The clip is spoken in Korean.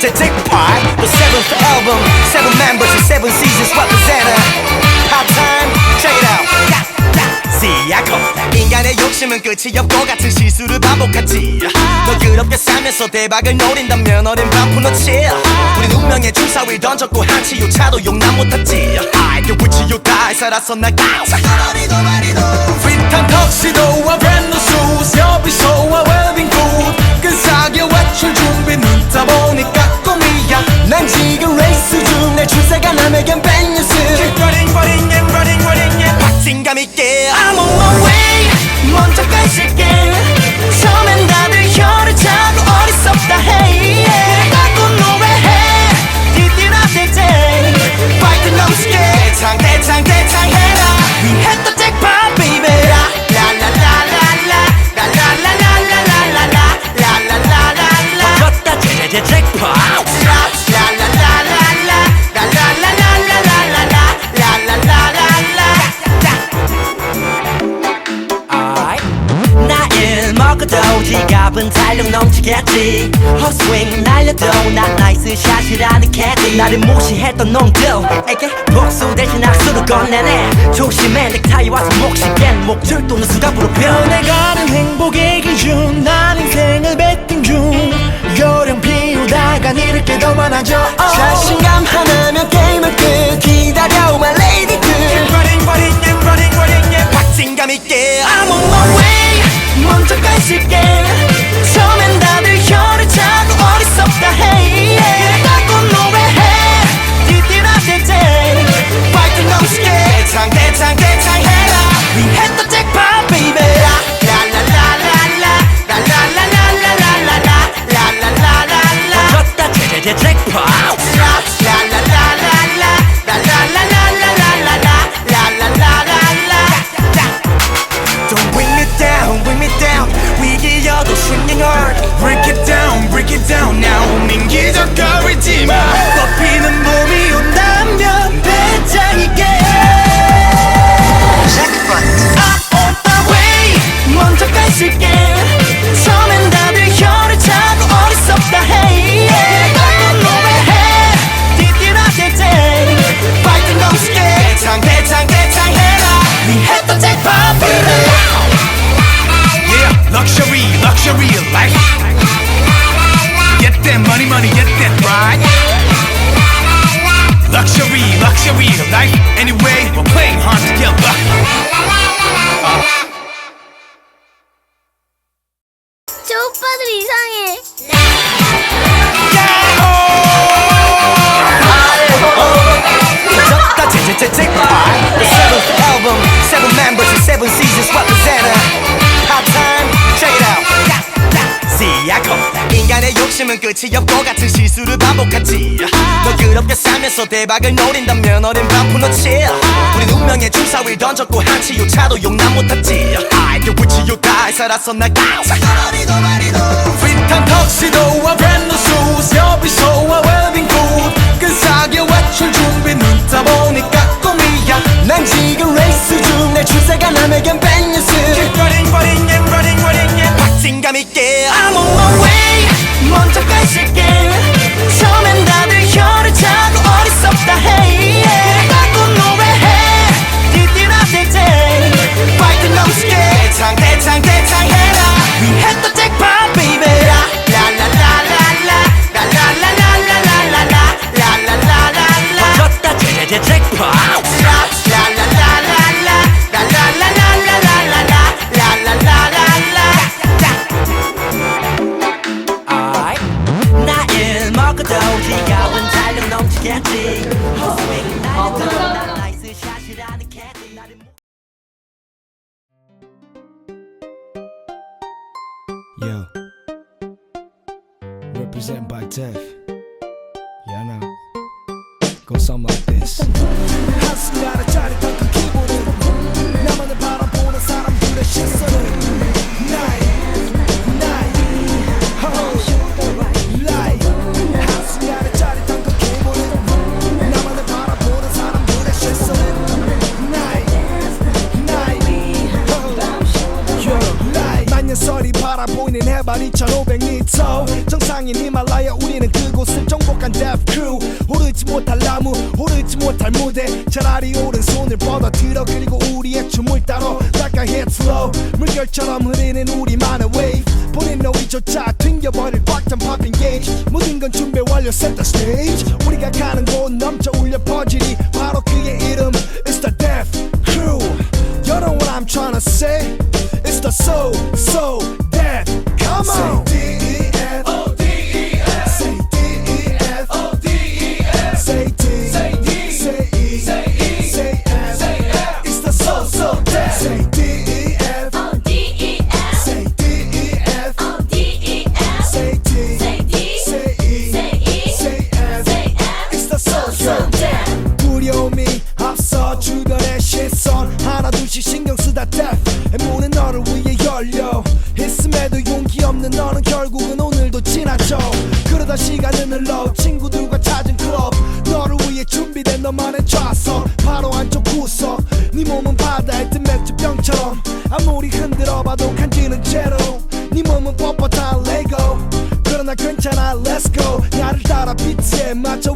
j- jackpot The seventh album Seven members and seven seasons represented. Pop time Check it out. 시야코 인간의 욕심은 끝이 없고 같은 실수를 반복하지. 너그럽게 살면서 대박을 노린다면 어린 반푼어치 우린 운명의 주사위를 던졌고 한치 요차도 용납 못했지. I can with you die 살았어 나 항상 휘탄 턱시도와 브랜드 수 협의소와 웰빙 굿 근사하게 외출 준비 눈떠 보니까 꿈이야 난 지금 레이스 중내 출세가 남에겐 백뉴스 Keep running running and running running and 박진감 있게 지갑은 달력 넘치겠지. 헛스윙 날려도 난 나이스 샷이라는 캐디. 나를 무시했던 놈들에게 복수 대신 악수를 건네네. 조심해 넥타이 와서 깬 목줄 또는 수갑으로 변해가는 행복의 기준 난 인생을 베팅 중. 요령 피우다가 잃을 게더 많아져 자신감 하나면 게임은 끝. 기다려 my lady girl. Running running and running running and 박진감 있게. I'm on my way. 먼저 가실게 욕심은 끝이 없고 같은 실수를 반복하지. 너그럽게 살면서 대박을 노린다면 어린 반푼어치 우린 운명의 주사위를 던졌고 한치 요차도 용납 못했지. I can with you die 살았어 나 항상 휘탄 턱시도와 브랜드 수 협의소와 웰빙 굿. 근사하게 외출 준비 눈 떠 보니까 꿈이야. 난 지금 레이스 중내 출세가 남에겐 running running and running running Yo. Represent by Def. Yeah, I know. Go something 보 보이는 해발 2500m 정상인 히말라야 우리는 그곳을 정복한 데프 크루 오르지 못할 나무 오르지 못할 무대. 차라리 오른손을 뻗어들어 그리고 우리의 춤을 따라. Like a hit slow 물결처럼 흐르는 우리만의 wave. 본인 너희조차 튕겨버릴 꽉찬 popping gauge. 모든 건 준비 완료 set the stage. 우리가 가는 곳 넘쳐 울려 퍼지니 바로 그의 이름 It's the Death Crew. You know what I'm trying to say It's the soul, soul, 결국은 오늘도 지나죠 그러다 시간은 흘러 친구들과 찾은 클럽. 너를 위해 준비된 너만의 좌석. 바로 안쪽 구석. 네 몸은 바다에 뜬 맥주병처럼. 아무리 흔들어봐도 간지는 제로. 네 몸은 뻣뻣한 레고. 그러나 괜찮아 let's go. 나를 따라 비트에 맞춰